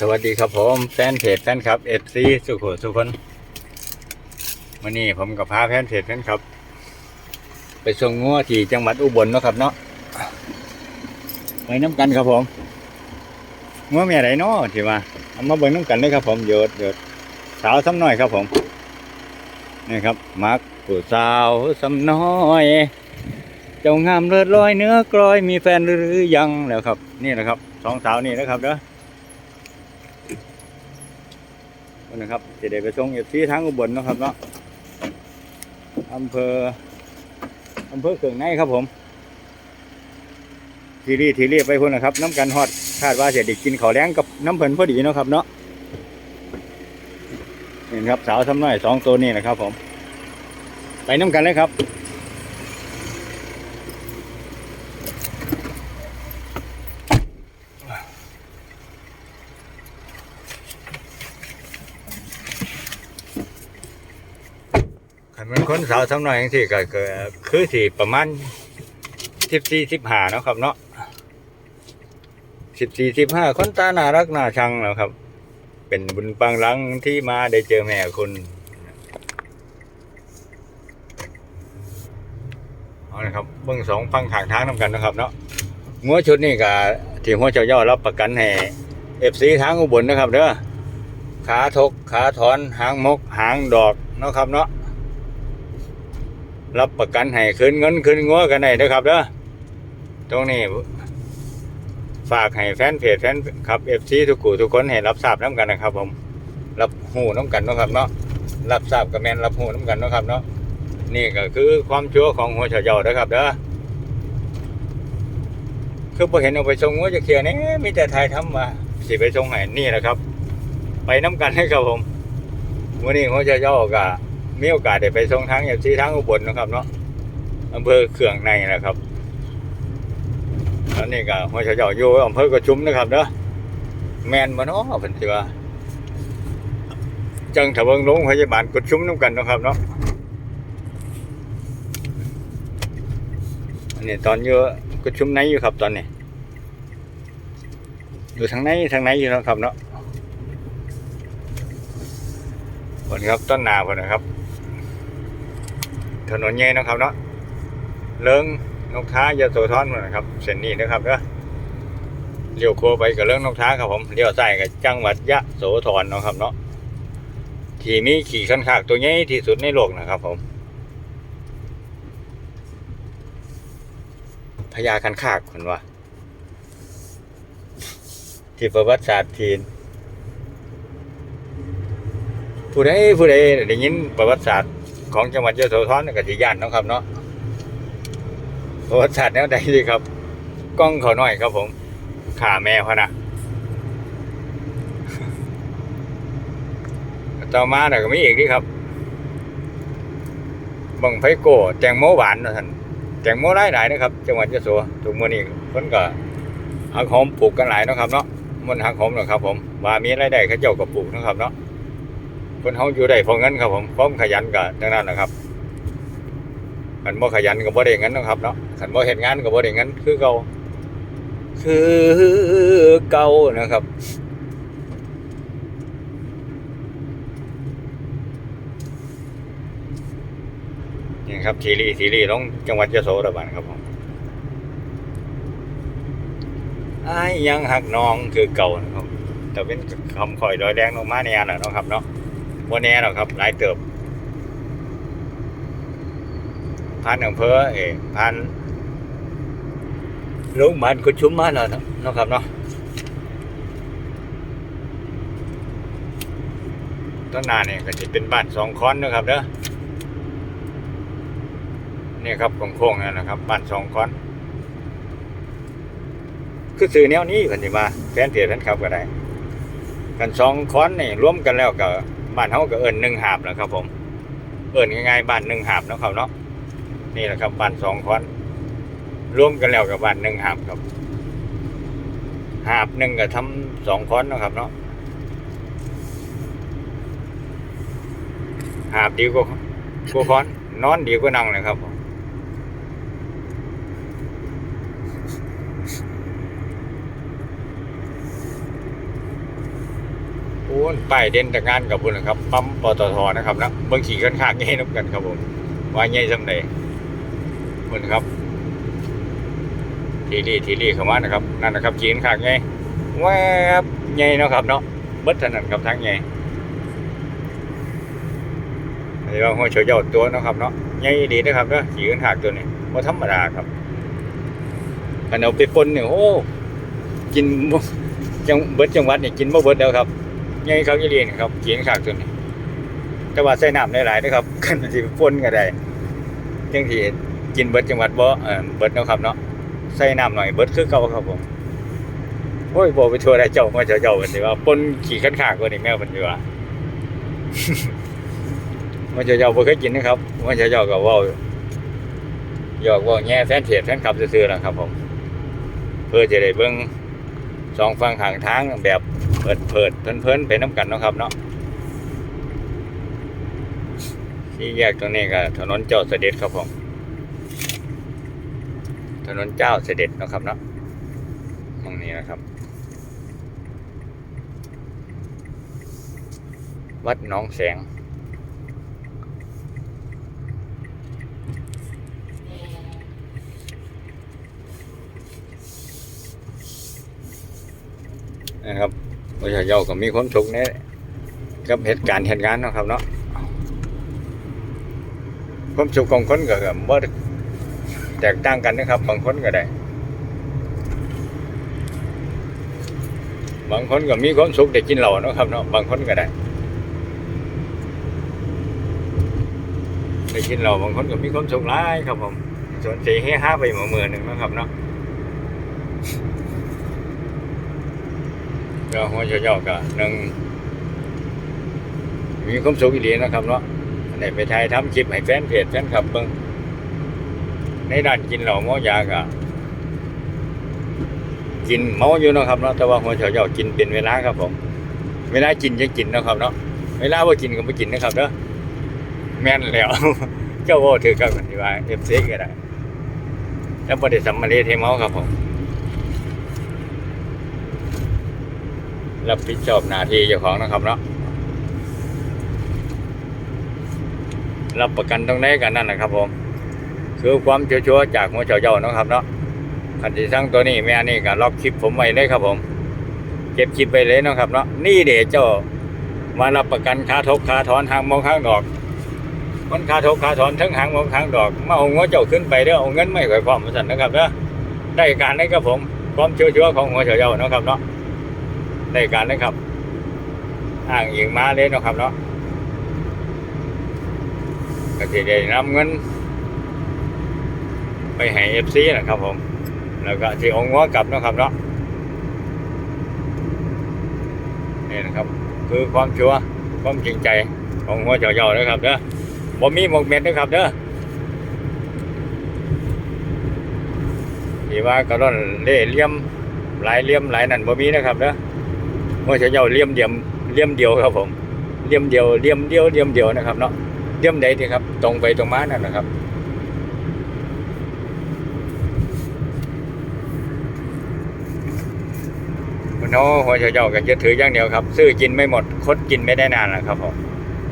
สวัสดีครับผมแฟนเพจแฟนคลับเอฟซีสุขสุคนวันนี้ผมกับพาแฟนเพจแฟนคลับ ไปส่งงัวที่จังหวัดอุบลเนาะครับเนาะไปน้ำกันครับผมงัวแม่ไหนเนาะที่ว่าเอามาเบิ่งน้ำกันเลยครับผมโยดโยดสาวซ้ำน้อยครับผมนี่ครับมักผู้สาวซ้ำน้อยเจ้างามเลิศลอยเนื้อกลอยมีแฟนหรือยังแล้วครับ นี่นะครับสองสาวนี่นะครับเด้อ นะครับจะได้ไปส่งเอฟซีทางอุบลเนะครับเนาะอำเภออำเภอเขื่องในครับผมทีรีทีรีไปพุ่นนะครับน้ำกันฮอดคาดว่าจะได้กินข้าวแล้งกับน้ำเพิ่นพอดีนะครับเนาะนี่ครับสาวทำน้อยสองตัวนี่นะครับผม ไปน้ำกันเลยครับ มันคนสาวสำน้อยอย่างที่ก็คือที่ประมาณสิบสี่สิบห้าเนาะครับเนาะสิบสี่สิบห้าคนตาหน่ารักหน่าชังแล้วครับ เป็นบุญปังหลังที่มาได้เจอแม่คุณเอาละครับเบื้องสองฟังขางทางนำกันนะครับ เนาะงัวชุดนี่ก็ที่หัวเจ้าย่อรับประกันให้เอฟซีทางอุบลนะครับเด้อขาทกขาถอนหางมก หางดอกเนาะครับเนาะ รับประกันให้คืนเงินคืนงัวกันได้นะครับเด้อตรงนี้ ฝากให้แฟนเพจแฟนครับเอฟซีทุกกูทุกคนให้รับทราบน้ำกันนะครับ ผม รับหูน้ำกันนะครับเนาะรับทราบกับแมนรับหูน้ำกันนะครับเนาะนี่ก็คือความชั่วของหัวเฉยานะครับเด้อคือพอเห็นเอาไปส่งงัวจะเคลียร์นี่มีแต่ไทยทำมาสิไปส่งให้นี่แหละครับ ไปน้ำกันให้ครับผมวันนี้หัวเฉาเยาก็ มีโอกาสได้ไปส่งทางอย่างที่ทางอุบลนะครับเนาะอำเภอเขื่องในนะครับแล้วนี่ก็หัวเฉาอยู่อำเภอกระชุมนะครับเนาะแมนมาเนาะเพิ่นสิว่าจังถะเบิงโรงพยาบาลกระชุมน้ำกันนะครับเนาะอันนี้ตอนอยู่กระชุมในอยู่ครับตอนนี้อยู่ทางในทางในอยู่นะครับเนาะผลครับต้นนาผลนะครับ ถนนใหญ่นะครับเนาะเลิงนกท้ายาโสธรนนะครับเส้นนี้นะครับเนาะเลี้ยวโค้งไปกับเลิงนกท้าครับผมเลี้ยวซ้ายกับจังหวัดยะโสธรนะครับเนาะที่มีขี่ขันขากตัวใหญ่ที่สุดในโลกนะครับผมพญาคันคากคนว่าที่ประวัติศาสตร์ทีนผู้ใดผู้ใดได้ยินประวัติศาสตร์ ของจังหวัดยโสธรก็สิย่านนะครับเนาะประวัติศาสตร์แนวใดดีครับ กล้องเขาหน่อยครับผมขาแม่พนะต่อมาเนี่ยก็มีอีกนี่ครับบังไฟโก้แตงโมหวานนะท่านแตงโมหลายหลายนะครับ จังหวัดยโสทุกมือนี้เพิ่นก็หักหอมปลูกกันหลายนะครับเนาะมันหักหอมนะครับ ผมว่ามีรายได้เขาเจ้าก็ปลูกนะครับเนาะ คนเขาอยู่ได้เพราะเงินครับผมพร้อมขยันก็ดังนั้นนะครับขันบ่ขยันก็บ่ได้เงินนะครับเนาะขันบ่เฮ็ดงานก็บ่ได้เงินคือเก่าคือเก่านะครับนี่ครับทีรีทีรีลงจังหวัดยะโสธรครับผมไอ้ยังหักน้องคือเก่านะครับแต่เป็นคำคอยดอยแดงลงมาเนี่ยนะครับเนาะ วันนี้หรอกครับหลายเติบพันอำเภอเองพันโรงพยาบาลกุชุมมาแล้วเนาะครับเนาะต้นนาเนี่ยก็จะเป็นบ้านสองคอนนะครับเด้อนี่ครับโค้งๆนั่นนะครับบ้านสองคอน คือสื่อแนวนี้คนที่มาแฟนเตียแฟนคลับก็ได้ กันสองคอนนี่รวมกันแล้วก็ บ้านเฮาก็เอิ้นหนึ่งหาบแหล้วครับ ผม เอิ้นง่ายๆบ้านหนึ่งหาบนะครับเนาะนี่แหละครับบ้านสองคอนรวมกันแล้วกับบ้านหนึ่งหาบครับ หาบหนึ่งก็ทำสองคอนนะครับเนาะหาบดีกว่ากว่าคอน นอนดีกว่านั่งเลยครับผม นป้ายเด่นแต่งานกับบุญนะครับปั๊มปตทนะครับนะเบิ่งขี่กันข้างง่ายนับกันครับผมว่าง่ายสำใดบุญครับ ทีรีทีรีเข้ามานะครับ นั่นนะครับขี่กันข้างง่ายแวบง่ายนะครับเนาะเบิดเท่านั้นครับทางง่ายนี่ว่าหัวเฉียวเยาตัวนะครับเนาะง่ายดีนะครับเนาะขี่กันข้างตัวนี้ว่าธรรมดาครับอันเอาไปปนเนี่ยโอ้กินจังเบิดจังหวัดเนี่ยกินบ่เบิดแล้วครับ ยังเขาอีเลียนครับกินขากตัวนี้แต่ว่าใส่น้ำหลายๆนะครับกันสิปนก็ได้จังที่กินเบิดจังหวัดบ่เออเบิดนะครับเนาะใส่น้ำหน่อยเบิดคือเก่าครับผมโอ้ยบ่ไปทั่วได้เจ้ามาเจ้าเจ้าเพิ่นสิว่าปนขี้ขันขากว่านี่แม่เพิ่นสิว่ามาเจ้าเจ้าบ่เคยกินนะครับมาเจ้าเจ้าก็เว้าหยอกว่าแง่แฟนเพจแฟนคลับซื่อๆล่ะครับผม เพื่อจะได้เบิ่งสองฝั่งห่างทางแบบ เปิดเพิดเพลินเพลินไปน้ำกันนะครับเนาะที่แยกตรงนี้ก็ถนนเจ้าเสด็จครับผม ถนนเจ้าเสด็จนะครับเนาะตรงนี้นะครับ วัดหน้องแสงนะครับ ประชาชนก็มีความสุขเนี่ยกับเหตุการณ์เหตุการณ์นะครับเนาะความสุขของคนก็บ่ได้แตกต่างกันนะครับ บางคนก็ได้ บางคนก็มีความสุขได้กินเหล้านะครับเนาะบางคนก็ได้ได้กินเหล้าบางคนก็มีความสุขหลายครับผมส่วนสี่ให้ห้าไปหมื่นหนึ่งนะครับเนาะ ก็หัวเจ้าๆก็หนึ่งมีความสุขอีหลีนะครับเนาะได้ไปถ่ายทำคลิปให้แฟนเพจแฟนคลับเบิ่งในด้านกินเหล้าเมายาก็กินเมาอยู่นะครับเนาะแต่ว่าหัวเจ้าๆกินเป็นเวลาครับผมเวลากินจะกินนะครับเนาะเวลาบ่กินก็บ่กินนะครับเด้อแม่นแล้วเจ้าว่าถือกับกันที่ว่า FC ก็ได้แล้วบ่ได้สัมมาเลเทเมาครับผม รับผิดชอบหน้าที่เจ้าของนะครับเนาะรับประกันตรงไหนกันนั่นนะครับผมคือความชัวร์ๆจากหัวเจ้าเจ้านะครับเนาะคันที่สั่งตัวนี้แม่นี่ก็ล็อกคลิปผมไว้เลยครับผมเก็บคลิปไว้เลยนะครับเนาะนี่เดี๋ยวเจ้ามารับประกันค่าทกค่าถอนหางมองข้างดอกมันค่าทกค่าถอนทั้งหางมองข้างดอกมาเอาหัวเจ้าขึ้นไปเด้อเอาเงินไม่ค่อยพร้อมมาสั่นนะครับเด้อได้การได้ครับผมความชัวร์ๆของหัวเจ้าเจ้านะครับเนาะ ในการนะครับอ้างอิงมาเลยเนาะครับเนาะก็จะได้นำเงิน ไปให้เอฟซีนะครับผม แล้วก็ที่องค์วัวกลับนะครับเนาะนี่นะครับ คือความชัวร์ความจริงใจของหัวเจ้าๆนะครับเด้อบ่มีหมกเม็ดนะครับเด้อที่ว่ากระร่อนเล่เลี่ยมหลายเลี่ยมหลายนั่นบ่มีนะครับเด้อ ว่าจะเจ้าเลี่ยมเดียมเลี่ยมเดียวครับผมเลี่ยมเดียวเลี่ยมเดียวเลี่ยมเดียวนะครับเนาะเลี่ยมใดที่ครับ ตรงไปตรงมานั่นนะครับคุณโน้หัวเจ้ากันยึดถืออย่างเดียวครับซื้อกินไม่หมดคดกินไม่ได้นานนะครับผม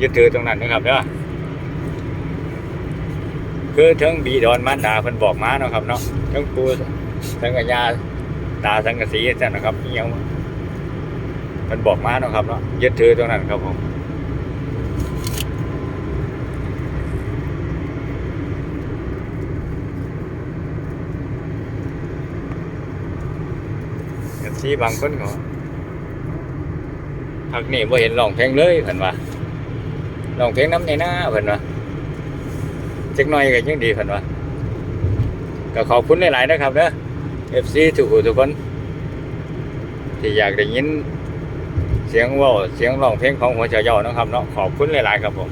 ยึดถือตรงนั้นนะครับเนาะคือทั้งบีดอนมารดาเพิ่นบอกมาเนาะครับเนาะทั้งปูทั้งกัญญาตาสังกะสีนั่นนะครับยัง มันบอกมาเนาะครับเนาะยึดถือตรงนั้นครับผมเอฟซีบางคนก็พักนี่บ่เห็นร้องเพลงเลยเพิ่นว่าร้องเพลงน้ำในหน้าเพิ่นว่าจักหน่อยก็ยังดีเพิ่นว่าก็ขอบคุณหลายๆนะครับเด้อเอฟซีทุกๆทุกคนที่อยากได้ยิน สียงว่าเสียงร้องเพลงของหัวเจ้าเยานะครับเนาะขอบคุณหลาย ๆ ครับผม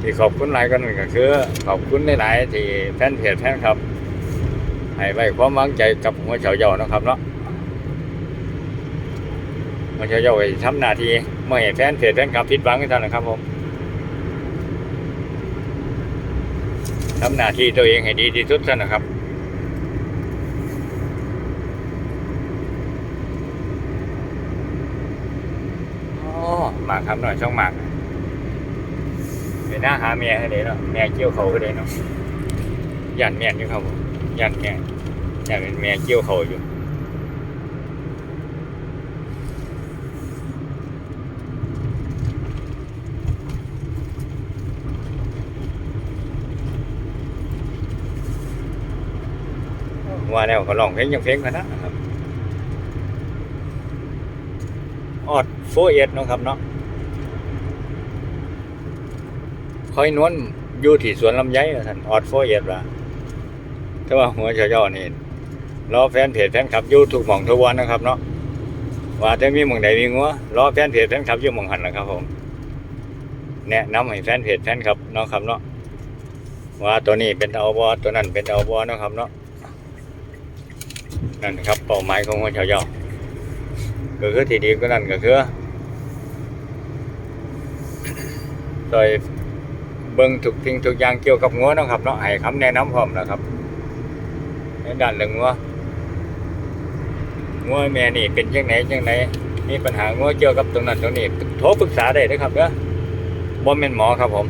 ที่ขอบคุณหลายกันก็คือ ขอบคุณหลายๆที่แฟนเพจแฟนครับ ให้ไว้ความหวังใจกับหัวเจ้าเยานะครับเนาะหัวเจ้าเยาไปทำหน้าที่ไม่ให้แฟนเพจแฟนครับผิดหวังกันท่านั้นครับผมทำหน้าที่ตัวเองให้ดีที่สุดนะครับ ครับหน่อยช่องหมากเป็นหน้าหาเมียให้เลยเนาะแม่เกี่ยวเขาก็เลยเนาะยันแม่นอยู่ครับผมยันแม่ยันเป็นแม่เกี่ยวเขาอยู่ว่าแล้วก็ลองเพลงยังเพลงกันนะครับออดโฟเอ็ดนะครับเนาะ คอยนวลอยู่ที่สวนลำไยท่านออดโฟเอ็ดว่าแต่ว่าหัวเฉย่อนี่รอแฟนเพจแฟนคลับอยู่ถูกหม่องทุกวันนะครับเนาะว่าแต่มีหม่องใดมีงัวรอแฟนเพจแฟนคลับอยู่หม่องหันนะครับผมแนะนำให้แฟนเพจแฟนคลับเนาะครับเนาะว่าตัวนี้เป็นเอาบอตัวนั้นเป็นเอาบอนะครับเนาะนั่นครับเป้าหมายของหัวเฉาเยาก็คือที่ดีก็นั่นก็คือโดย เบิ่งทุกสิ่งทุกอย่างเกี่ยวกับงัวนะครับเนาะให้คำแนะนำพร้อมนะครับในด้านเรื่องงัวงัวแม่นี่เป็นจังไหนจังไหนมีปัญหางัวเกี่ยวกับตรงนั้นตรงนี้โทรปรึกษาได้นะครับเด้อบ่แม่นหมอครับผม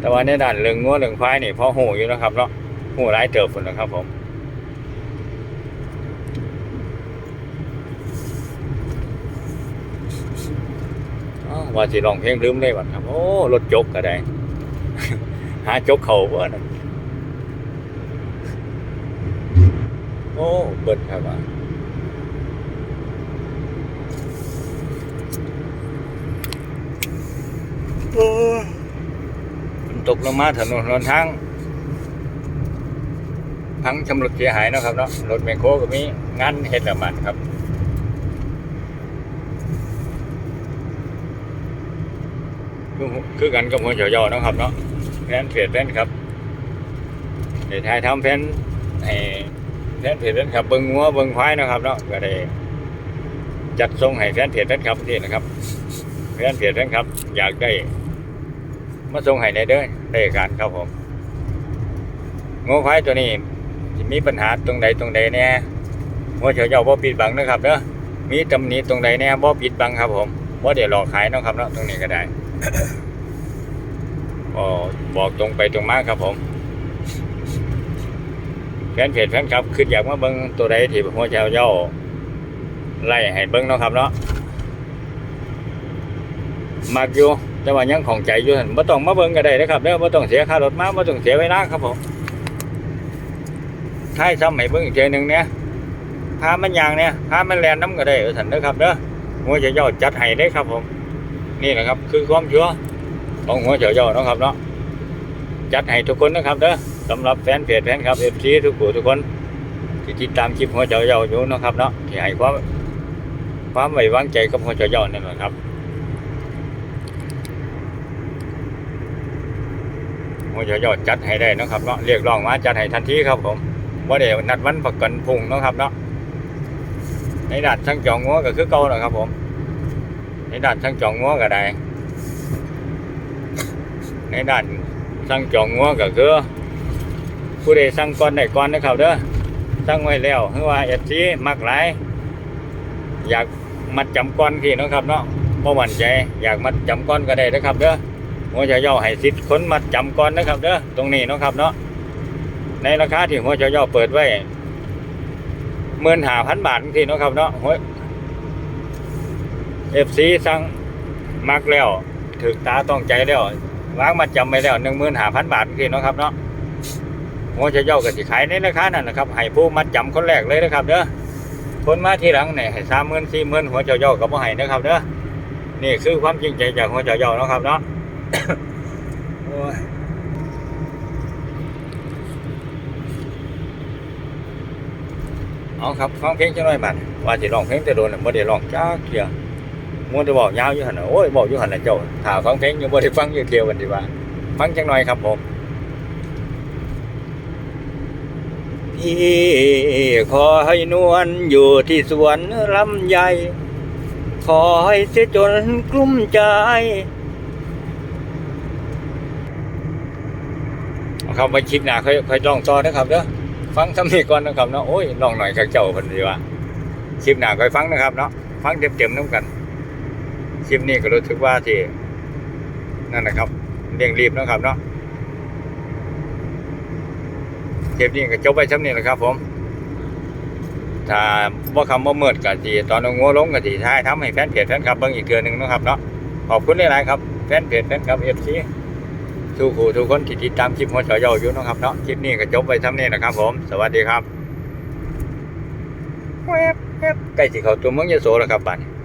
แต่ว่าในด้านเรื่องงัวเรื่องควายนี่พอหูอยู่นะครับเนาะหูหลายเติบพุ่นนะครับผมว่าสิร้องเพลงลืมได้บัดครับ โอ้รถจกก็ได้ หาจกเขาบ่นะโอ้ เบิดครับว่าฝนตกลงมาถนนหนทางพังชำรุดเสียหายเนาะครับเนาะรถแมคโครก็มีงานเฮ็ดละมันครับคือคือกันกับหัวเฉยาเนาะครับเนาะ แฟนเพจแฟนครับเดี๋ยวถ่ายทำแฟนให้แฟนเพจแฟนครับเบิ้งงัวเบิ้งควายนะครับเนาะก็ได้จัดส่งให้แฟนเพจแฟนครับที่นะครับแฟนเพจแฟนครับ อยากได้มาส่งให้ได้เด้อได้การครับผมงัวควายตัวนี้มีปัญหาตรงใดตรงใดแน่หัวเฉาเยาบ่ปิดบังนะครับเด้อมีตำหนิตรงใดแน่บ่ปิดบังครับผมบ่เดี๋ยวหลอกขายเนาะครับเนาะตรงนี้ก็ได้ ก็บอกตรงไปตรงมาครับผม แฟนเพจแฟนครับคืออยากมาเบิ้งตัวใดที่หัวเจ้าเย้าไล่ให้เบิ้งเนาะครับเนาะมักอยู่แต่ว่ายังของใจอยู่หั่นบ่ต้องมาเบิ้งก็ได้นะครับเด้อบ่ต้องเสียค่ารถมาบ่ต้องเสียเวลาครับผมท้ายซ้ำให้เบิ้งอีกเทื่อหนึงเนี่ยพามันยางเนี่ยพามันแลนน้ำก็ได้เออท่านเด้อครับเด้อหัวเจ้าเย้าจัดให้ได้ครับผมนี่แหละครับ คือความชัวร์ ของหัวเฉาเจ้าเนะครับเนาะจัดให้ทุกคนนะครับเด้อสำหรับแฟนเพจแฟนคลับเอฟซีทุกผู้ทุกคนที่ติดตามคลิปหัวเฉาเจ้าอยู่นะครับเนาะที่ให้ความความไว้วางใจกับหัวเฉาเจ้านั่นแหละครับหัวเฉาเจ้าจัดให้ได้นะครับเนาะเรียกร้องมาจัดให้ทันทีครับผมว่าเดี๋ยวนัดวันประกันพุ่งนะครับเนาะในด่านช่างจองงัวก็คือเก่าแหละครับผมในด่านช่างจองงัวก็ได้ ในด้านสั่งจองงัวก็คือผู้ใดสั่งก่อนได้ก่อนนะครับเด้อสั่งไว้แล้วคือว่าเอฟซีมักหลายอยากมัดจำก้อนที่นะครับเนาะบ่หวั่นใจอยากมัดจำก้อนก็ได้นะครับเด้อหัวเฉาเย่าให้สิทธิ์คนมัดจำก้อนนะครับเด้อตรงนี้นะครับเนาะในราคาที่หัวเฉาเย่าเปิดไว้หมื่นห้าพันบาทที่นะครับเนาะหัวเอฟซีสั่งมักแล้วถึกตาต้องใจแล้ว วางมาจำไปแล้วหนึ่งหมื่นห้าพันบาทที่เนาะครับเนาะหัวจะเย่ากับสิขายในราคานั่นนะครับให้ผู้มัดจำคนแรกเลยนะครับเด้อคนมาทีหลังเนี่ยให้สามหมื่นสี่หมื่นหัวจ้าเย่ากับพ่ให้นะครับเด้อนี่คือความจริงใจจากหัวจ้าเย่าเนาะครับเนาะอ้ยเอาครับฟังเพลงจังหน่อยบัดว่าสิร้องเพลงแต่โดนน่ะบ่ได้ร้องจ้าเกีย มัวจะบอกยาวอยู่หันะโอ้ยบอกอยู่หันนะเจ้าถ้าฟังเพลงยังบ่ได้ฟังอยู่เดียวกันดีว่า ฟังจังหน่อยครับผมพี่ขอให้นวลอยู่ที่สวนลำใหญ่ขอให้เสียจนกลุ้มใจเอาครับไปคลิปหนาค่อยค่อยลองต่อนะครับเด้อฟังสำนีก่อนนะครับเนาะโอ้ยลองหน่อยกับเจ้าเพิ่นดีว่าคลิปหน้าค่อยฟังนะครับเนาะฟังเต็มๆน้ำกัน คลิปนี้ก็รู้สึกว่าที่นั่นนะครับเร่งรีบนะครับเนาะคลิปนี้ก็จบไปช่ำนี้แหละครับ ผม ถ้าว่าคำว่าเมิดกันทีตอนงัวลงกันทีท้ายทำให้แฟนเพจแฟนคลับเบิ่งอีกเทือหนึ่งนะครับเนาะขอบคุณหลายๆครับแฟนเพจแฟนคลับเอฟซีทุกผู้ทุกคนที่ติดตามคลิปหัวเฉาเยาอยู่นะครับเนาะคลิปนี้ก็จบไปช่ำนี้นะครับ ผม สวัสดีครับแวบแวบใกล้สิเขาตัวเมืองยโสแล้วครับบัดนี้